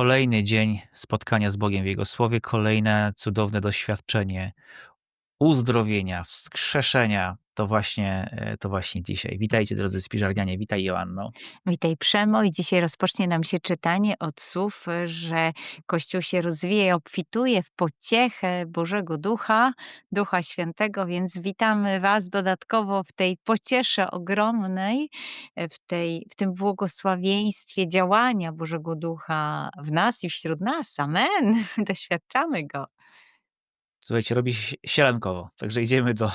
Kolejny dzień spotkania z Bogiem w Jego Słowie, kolejne cudowne doświadczenie uzdrowienia, wskrzeszenia. To właśnie, e, to właśnie dzisiaj. Witajcie drodzy spiżarnianie, witaj Joanno. Witaj Przemo i dzisiaj rozpocznie nam się czytanie od słów, że Kościół się rozwija i obfituje w pociechę Bożego Ducha, Ducha Świętego, więc witamy Was dodatkowo w tej pociesze ogromnej, e, w, tej, w tym błogosławieństwie działania Bożego Ducha w nas i wśród nas. Amen. Doświadczamy Go. Słuchajcie, robi się sielankowo, także idziemy do,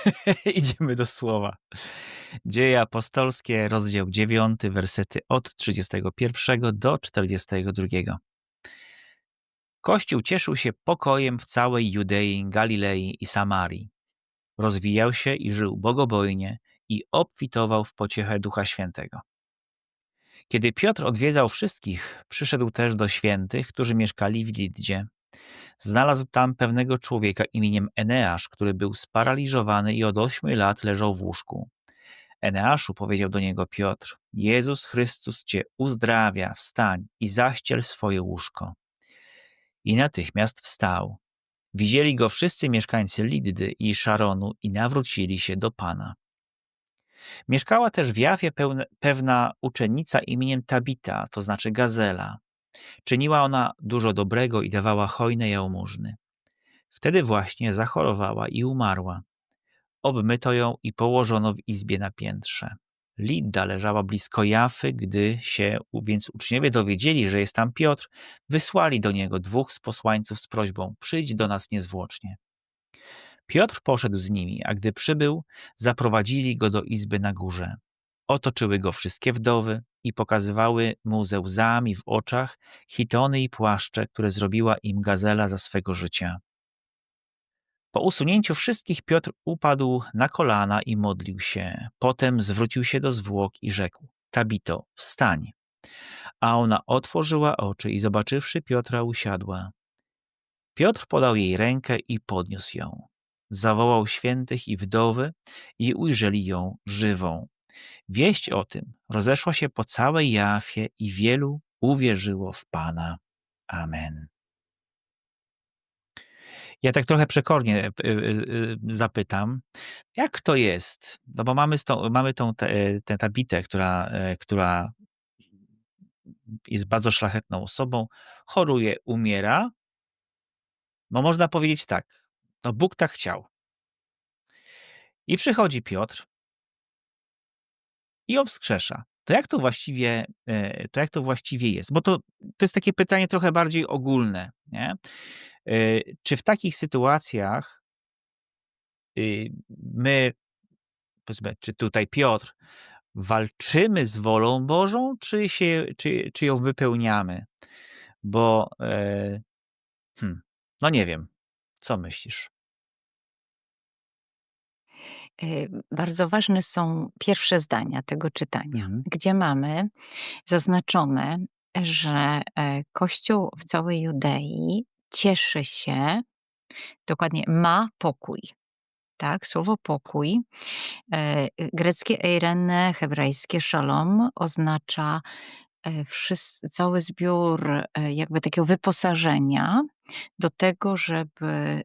idziemy do słowa. Dzieje apostolskie, rozdział 9, wersety od 31 do 42. Kościół cieszył się pokojem w całej Judei, Galilei i Samarii. Rozwijał się i żył bogobojnie i obfitował w pociechę Ducha Świętego. Kiedy Piotr odwiedzał wszystkich, przyszedł też do świętych, którzy mieszkali w Lidzie Znalazł tam pewnego człowieka imieniem Eneasz, który był sparaliżowany i od ośmiu lat leżał w łóżku. Eneaszu powiedział do niego Piotr: Jezus Chrystus cię uzdrawia, wstań i zaściel swoje łóżko. I natychmiast wstał. Widzieli go wszyscy mieszkańcy Liddy i Szaronu i nawrócili się do Pana. Mieszkała też w Jafie pewna uczennica imieniem Tabita, to znaczy Gazela. Czyniła ona dużo dobrego i dawała hojne jałmużny. Wtedy właśnie zachorowała i umarła. Obmyto ją i położono w izbie na piętrze. Lidda leżała blisko Jafy, gdy się więc uczniowie dowiedzieli, że jest tam Piotr, wysłali do niego dwóch z posłańców z prośbą: Przyjdź do nas niezwłocznie. Piotr poszedł z nimi, a gdy przybył, zaprowadzili go do izby na górze. Otoczyły go wszystkie wdowy i pokazywały mu ze łzami w oczach hitony i płaszcze, które zrobiła im gazela za swego życia. Po usunięciu wszystkich Piotr upadł na kolana i modlił się. Potem zwrócił się do zwłok i rzekł: Tabito, wstań. A ona otworzyła oczy i zobaczywszy Piotra, usiadła. Piotr podał jej rękę i podniósł ją. Zawołał świętych i wdowy i ujrzeli ją żywą. Wieść o tym rozeszła się po całej Jafie i wielu uwierzyło w Pana. Amen. Ja tak trochę przekornie e, e, e, zapytam, jak to jest? No bo mamy, mamy tą tę tabitę, która, która jest bardzo szlachetną osobą, choruje, umiera. No można powiedzieć tak, no Bóg tak chciał. I przychodzi Piotr i ją wskrzesza. To jak to właściwie, e, to jak to właściwie jest? Bo to, to jest takie pytanie trochę bardziej ogólne. Nie? E, czy w takich sytuacjach y, my, powiedzmy, czy tutaj Piotr, walczymy z wolą Bożą, czy, się, czy, czy ją wypełniamy? Bo, e, hmm, no nie wiem, co myślisz? Y, bardzo ważne są pierwsze zdania tego czytania, Mhm. gdzie mamy zaznaczone, że e, Kościół w całej Judei cieszy się, dokładnie ma pokój. Tak, słowo pokój, e, greckie eirene, hebrajskie shalom oznacza e, cały zbiór jakby takiego wyposażenia do tego, żeby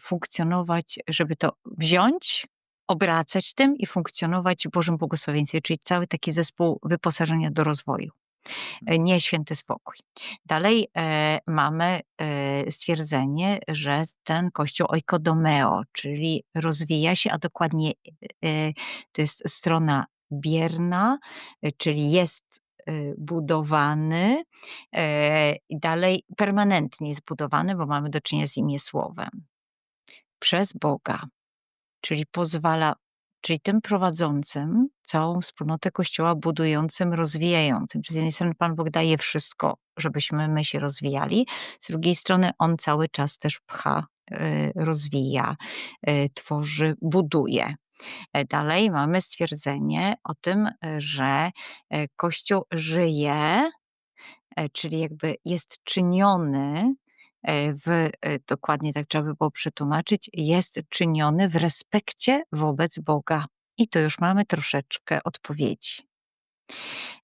funkcjonować, żeby to wziąć, obracać tym i funkcjonować w Bożym błogosławieństwie, czyli cały taki zespół wyposażenia do rozwoju. E, nie święty spokój. Dalej e, mamy e, stwierdzenie, że ten kościół oikodomeo, czyli rozwija się, a dokładnie e, to jest strona bierna, e, czyli jest e, budowany dalej permanentnie jest budowany, bo mamy do czynienia z imię słowem przez Boga czyli pozwala czyli tym prowadzącym całą wspólnotę Kościoła, budującym, rozwijającym. Czyli z jednej strony Pan Bóg daje wszystko, żebyśmy my się rozwijali, z drugiej strony On cały czas też pcha, y, rozwija, y, tworzy, buduje. E, dalej mamy stwierdzenie o tym, że e, Kościół żyje, e, czyli jakby jest czyniony w, e, dokładnie tak trzeba by było przetłumaczyć, jest czyniony w respekcie wobec Boga. I tu już mamy troszeczkę odpowiedzi.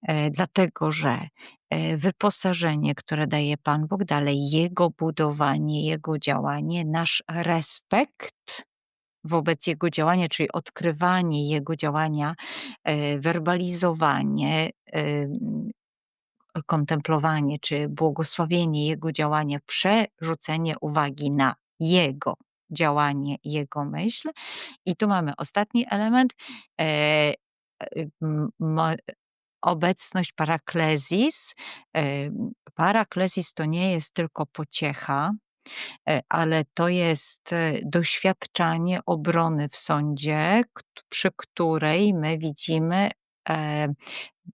E, dlatego że, e, wyposażenie, które daje Pan Bóg, dalej Jego budowanie, Jego działanie, nasz respekt wobec Jego działania, czyli odkrywanie Jego działania, e, werbalizowanie, kontemplowanie czy błogosławienie Jego działania, przerzucenie uwagi na Jego działanie, Jego myśl. I tu mamy ostatni element, e, mo obecność paraklezis. Em, paraklezis to nie jest tylko pociecha, e, ale to jest, e, doświadczanie obrony w sądzie, przy której my widzimy, e,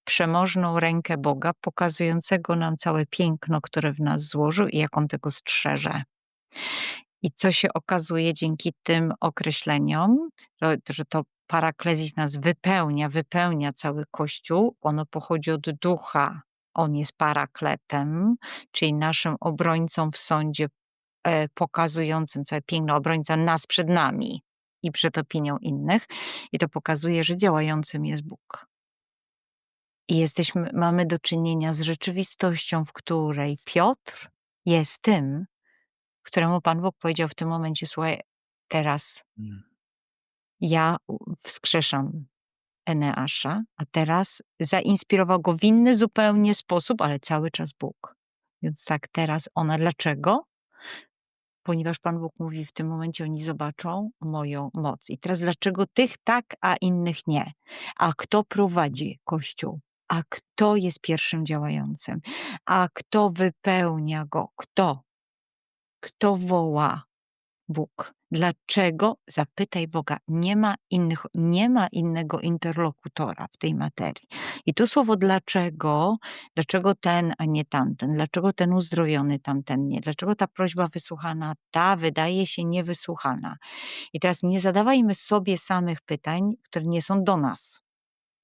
przemożną rękę Boga, pokazującego nam całe piękno, które w nas złożył i jak On tego strzeże. I co się okazuje dzięki tym określeniom, że to paraklezis nas wypełnia, wypełnia cały Kościół. Ono pochodzi od Ducha. On jest parakletem, czyli naszym obrońcą w sądzie, e, pokazującym całe piękno, obrońca nas przed nami i przed opinią innych. I to pokazuje, że działającym jest Bóg. I jesteśmy mamy do czynienia z rzeczywistością, w której Piotr jest tym, któremu Pan Bóg powiedział w tym momencie: „Słuchaj, teraz Mm. ja wskrzeszam Eneasza, a teraz” zainspirował go w inny zupełnie sposób, ale cały czas Bóg. Więc tak, teraz ona dlaczego? Ponieważ Pan Bóg mówi w tym momencie: „Oni zobaczą moją moc”. I teraz dlaczego tych tak, a innych nie? A kto prowadzi Kościół? A kto jest pierwszym działającym? A kto wypełnia go? Kto? Kto woła? Bóg. Dlaczego? Zapytaj Boga. Nie ma innych nie ma innego interlokutora w tej materii. I tu słowo dlaczego, dlaczego ten, a nie tamten, dlaczego ten uzdrowiony, tamten nie, dlaczego ta prośba wysłuchana, ta wydaje się niewysłuchana. I teraz nie zadawajmy sobie samych pytań, które nie są do nas.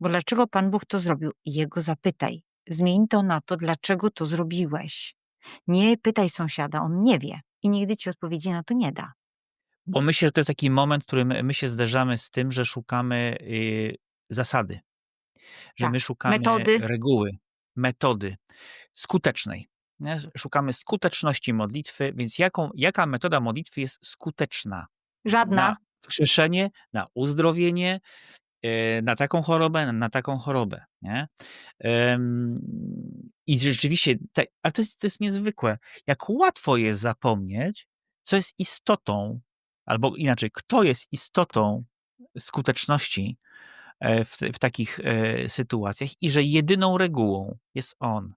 Bo dlaczego Pan Bóg to zrobił? Jego zapytaj. Zmień to na to, dlaczego to zrobiłeś. Nie pytaj sąsiada, on nie wie i nigdy ci odpowiedzi na to nie da. Bo myślę, że to jest taki moment, w którym my się zderzamy z tym, że szukamy, y, zasady. Że Tak, my szukamy metody. reguły, metody skutecznej, nie? Szukamy skuteczności modlitwy, więc jaką jaka metoda modlitwy jest skuteczna? Żadna. Na wskrzeszenie, na uzdrowienie, na taką chorobę, na taką chorobę, nie? I rzeczywiście ale to jest to jest niezwykłe, jak łatwo jest zapomnieć, co jest istotą, albo inaczej, kto jest istotą skuteczności, e, w w takich, e, sytuacjach i że jedyną regułą jest On,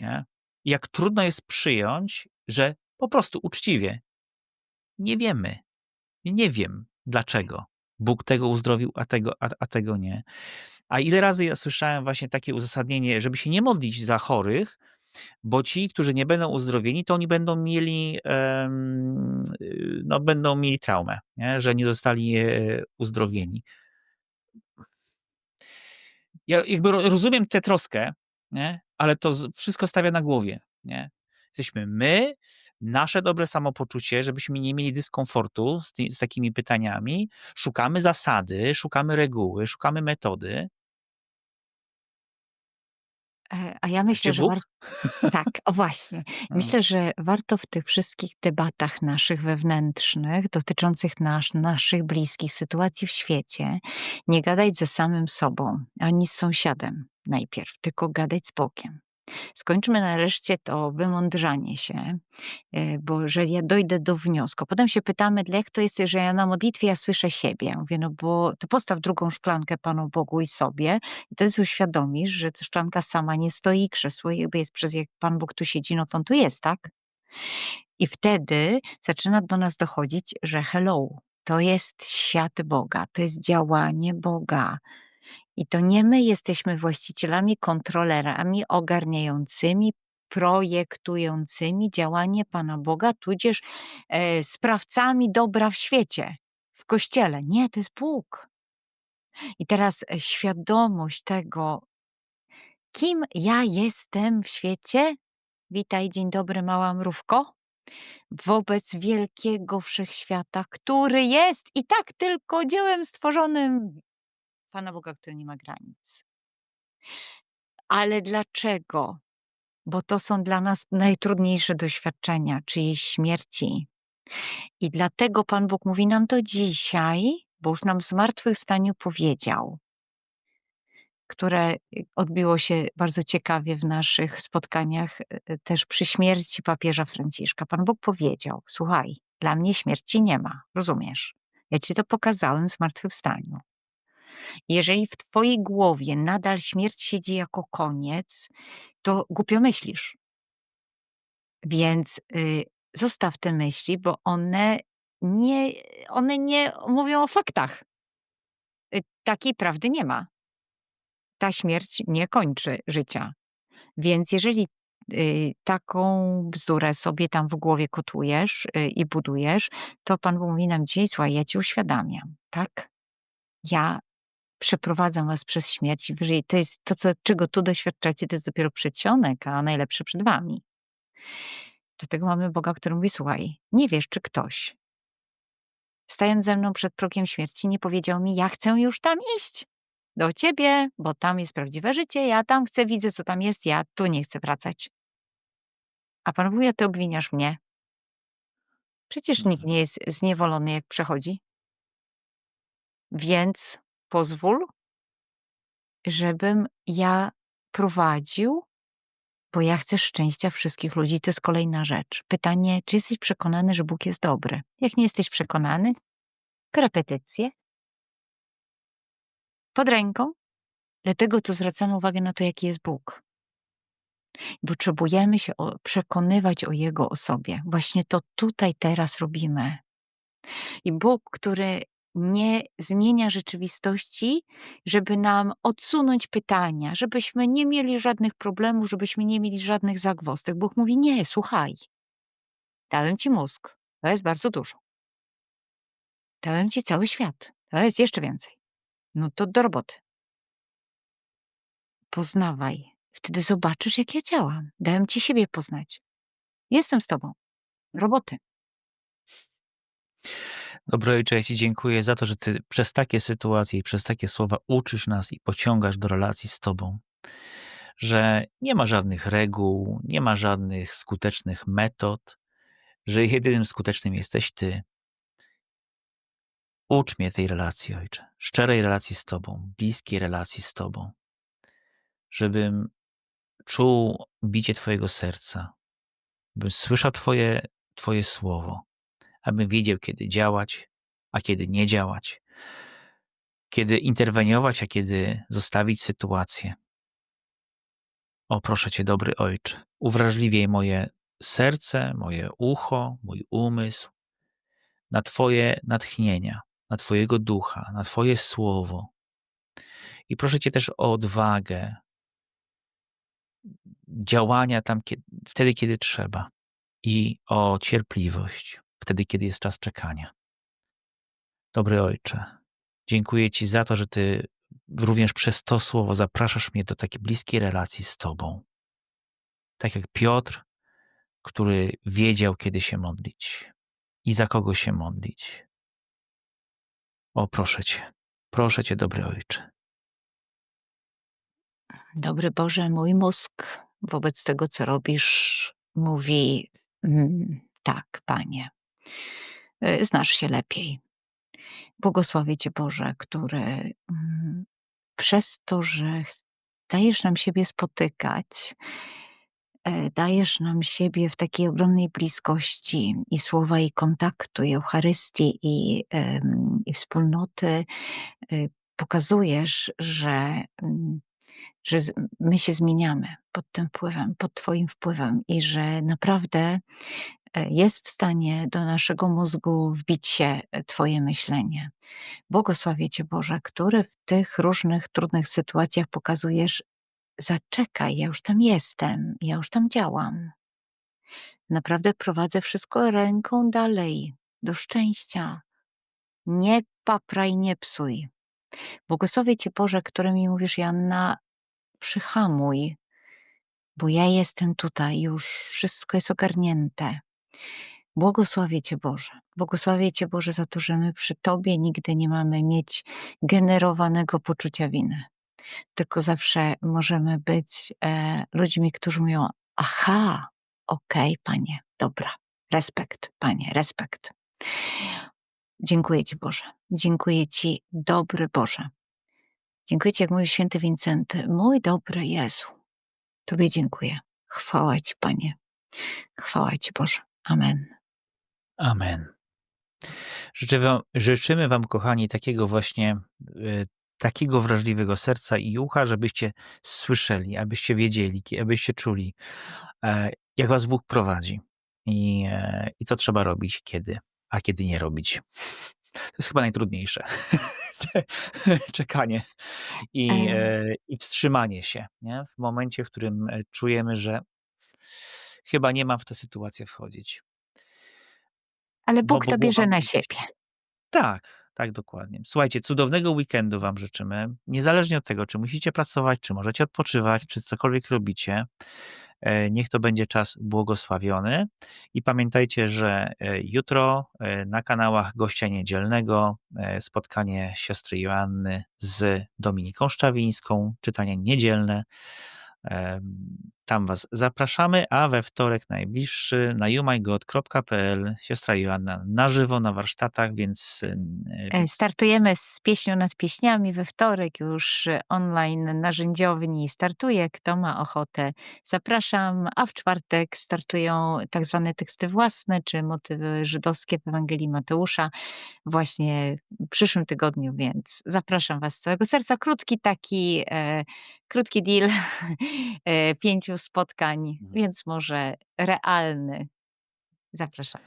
nie? Jak trudno jest przyjąć, że po prostu uczciwie nie wiemy. Nie wiem, dlaczego Bóg tego uzdrowił, a tego a a tego nie. A ile razy ja słyszałem właśnie takie uzasadnienie, żeby się nie modlić za chorych, bo ci, którzy nie będą uzdrowieni, to oni będą mieli, no będą mieli traumę, nie? Że nie zostali, e, uzdrowieni. Ja jakby ro rozumiem tę troskę, nie? Ale to wszystko stawia na głowie, nie? Jesteśmy my, nasze dobre samopoczucie, żebyśmy nie mieli dyskomfortu z ty z takimi pytaniami. Szukamy zasady, szukamy reguły, szukamy metody. E, a ja myślę, że war Bóg? tak, o właśnie. No. Myślę, że warto w tych wszystkich debatach naszych wewnętrznych, dotyczących nasz naszych bliskich, sytuacji w świecie, nie gadać ze samym sobą, ani z sąsiadem najpierw, tylko gadać z Bogiem. Skończmy nareszcie to wymądrzanie się, e, bo że ja dojdę do wniosku. Potem się pytamy, jak to jest, że ja na modlitwie ja słyszę siebie. Mówię, no bo to postaw drugą szklankę Panu Bogu i sobie i wtedy sobie uświadomisz, że ta szklanka sama nie stoi, krzesło jakby jest przez jak Pan Bóg tu siedzi, no to on tu jest, tak? I wtedy zaczyna do nas dochodzić, że hello, to jest świat Boga, to jest działanie Boga. I to nie my jesteśmy właścicielami, kontrolerami ogarniającymi, projektującymi działanie Pana Boga, tudzież, e, sprawcami dobra w świecie, w Kościele. Nie, to jest Bóg. I teraz, e, świadomość tego kim ja jestem w świecie? Witaj, dzień dobry, mała mrówko. Wobec wielkiego wszechświata, który jest i tak tylko dziełem stworzonym Pana Boga, który nie ma granic. Ale dlaczego? Bo to są dla nas najtrudniejsze doświadczenia czyjejś śmierci. I dlatego Pan Bóg mówi nam to dzisiaj, bo już nam w zmartwychwstaniu powiedział, które y, odbiło się bardzo ciekawie w naszych spotkaniach y, y, też przy śmierci papieża Franciszka. Pan Bóg powiedział: Słuchaj, dla mnie śmierci nie ma, rozumiesz? Ja ci to pokazałem w zmartwychwstaniu. Jeżeli w twojej głowie nadal śmierć siedzi jako koniec, to głupio myślisz. Więc y, zostaw te myśli, bo one nie, one nie mówią o faktach. Y, takiej prawdy nie ma. Ta śmierć nie kończy życia. Więc jeżeli y, taką bzdurę sobie tam w głowie kotujesz y, i budujesz, to Pan mówi nam dzisiaj, słuchaj, ja ci uświadamiam, tak? Ja przeprowadzam was przez śmierć i wyżej to jest to, co, czego tu doświadczacie, to jest dopiero przedsionek, a najlepsze przed wami. Dlatego mamy Boga, który mówi, słuchaj, nie wiesz, czy ktoś stając ze mną przed progiem śmierci nie powiedział mi, ja chcę już tam iść do ciebie, bo tam jest prawdziwe życie, ja tam chcę, widzę, co tam jest, ja tu nie chcę wracać. A Pan mówi, a ty obwiniasz mnie. Przecież nikt nie jest zniewolony, jak przechodzi. Więc pozwól, żebym ja prowadził, bo ja chcę szczęścia wszystkich ludzi. To jest kolejna rzecz. Pytanie, czy jesteś przekonany, że Bóg jest dobry? Jak nie jesteś przekonany, korepetycje pod ręką. Dlatego to zwracamy uwagę na to, jaki jest Bóg. Potrzebujemy się przekonywać o Jego osobie. Właśnie to tutaj, teraz robimy. I Bóg, który nie zmienia rzeczywistości, żeby nam odsunąć pytania, żebyśmy nie mieli żadnych problemów, żebyśmy nie mieli żadnych zagwozdek. Bóg mówi: Nie, słuchaj, dałem ci mózg, to jest bardzo dużo. Dałem ci cały świat, to jest jeszcze więcej. No to do roboty. Poznawaj. Wtedy zobaczysz, jak ja działam. Dałem ci siebie poznać. Jestem z tobą. Roboty. Dobry Ojcze, ja Ci dziękuję za to, że Ty przez takie sytuacje i przez takie słowa uczysz nas i pociągasz do relacji z Tobą. Że nie ma żadnych reguł, nie ma żadnych skutecznych metod, że jedynym skutecznym jesteś Ty. Ucz mnie tej relacji, Ojcze. Szczerej relacji z Tobą, bliskiej relacji z Tobą. Żebym czuł bicie Twojego serca, bym słyszał Twoje, twoje słowo abym wiedział, kiedy działać, a kiedy nie działać, kiedy interweniować, a kiedy zostawić sytuację. O, proszę Cię, dobry Ojcze, uwrażliwiej moje serce, moje ucho, mój umysł na Twoje natchnienia, na Twojego ducha, na Twoje słowo. I proszę Cię też o odwagę działania tam, kiedy, wtedy, kiedy trzeba, i o cierpliwość wtedy, kiedy jest czas czekania. Dobry Ojcze, dziękuję Ci za to, że Ty również przez to słowo zapraszasz mnie do takiej bliskiej relacji z Tobą. Tak jak Piotr, który wiedział, kiedy się modlić i za kogo się modlić. O, proszę Cię, proszę Cię, dobry Ojcze. Dobry Boże, mój mózg wobec tego, co robisz, mówi mm, tak, Panie. Y, znasz się lepiej. Błogosławię Cię Boże, który mm, przez to, że dajesz nam siebie spotykać, e, dajesz nam siebie w takiej ogromnej bliskości i słowa, i kontaktu, i Eucharystii, i, i wspólnoty, y, pokazujesz, że, mm, że my się zmieniamy pod tym wpływem, pod Twoim wpływem i że naprawdę jest w stanie do naszego mózgu wbić się e, Twoje myślenie. Błogosławię Cię Boże, który w tych różnych trudnych sytuacjach pokazujesz, zaczekaj, ja już tam jestem, ja już tam działam. Naprawdę prowadzę wszystko ręką dalej, do szczęścia. Nie papraj, nie psuj. Błogosławię Cię Boże, który mi mówisz, Janna, przyhamuj, bo ja jestem tutaj, już wszystko jest ogarnięte. Błogosławię Cię Boże. Błogosławię Cię Boże za to, że my przy Tobie nigdy nie mamy mieć generowanego poczucia winy. tylko zawsze możemy być, e, ludźmi, którzy mówią: „Aha, okej, Panie, dobra. Respekt, Panie, respekt”. Dziękuję Ci, Boże. Dziękuję Ci, dobry Boże. Dziękuję Ci, jak mówił święty Wincenty: „Mój dobry Jezu”. Tobie dziękuję. Chwała Ci, Panie. Chwała Ci, Boże. Amen. Amen. Życzę wam, życzymy Wam, kochani, takiego właśnie, y, takiego wrażliwego serca i ucha, żebyście słyszeli, abyście wiedzieli, abyście czuli, e, jak Was Bóg prowadzi i, e, i co trzeba robić, kiedy, a kiedy nie robić. To jest chyba najtrudniejsze. Czekanie i, E. i wstrzymanie się nie? w momencie, w którym czujemy, że chyba nie mam w tę sytuację wchodzić. Ale Bo- Bóg bo to bierze na siebie. Tak, tak, dokładnie. Słuchajcie, cudownego weekendu Wam życzymy. Niezależnie od tego, czy musicie pracować, czy możecie odpoczywać, czy cokolwiek robicie, e, niech to będzie czas błogosławiony. I pamiętajcie, że e, jutro e, na kanałach gościa niedzielnego spotkanie siostry Joanny z Dominiką Szczawińską, czytanie niedzielne. Tam Was zapraszamy, a we wtorek najbliższy na youmygod.pl siostra Joanna na żywo na warsztatach, więc em, E, więc Startujemy z pieśnią nad pieśniami we wtorek już e, online narzędziowni startuje. Kto ma ochotę, zapraszam. A w czwartek startują tak zwane teksty własne, czy motywy żydowskie w Ewangelii Mateusza właśnie w przyszłym tygodniu, więc zapraszam Was z całego serca. Krótki taki, e, krótki deal, e, pięciu spotkań, Mhm. więc może realny. Zapraszam.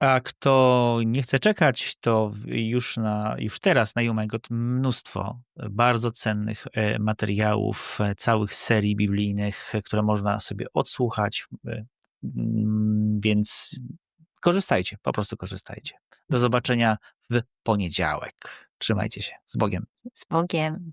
A kto nie chce czekać, to już, na, już teraz na YouMyGod mnóstwo bardzo cennych e, materiałów, e, całych serii biblijnych, e, które można sobie odsłuchać, e, mm, więc korzystajcie, po prostu korzystajcie. Do zobaczenia w poniedziałek. Trzymajcie się. Z Bogiem. Z Bogiem.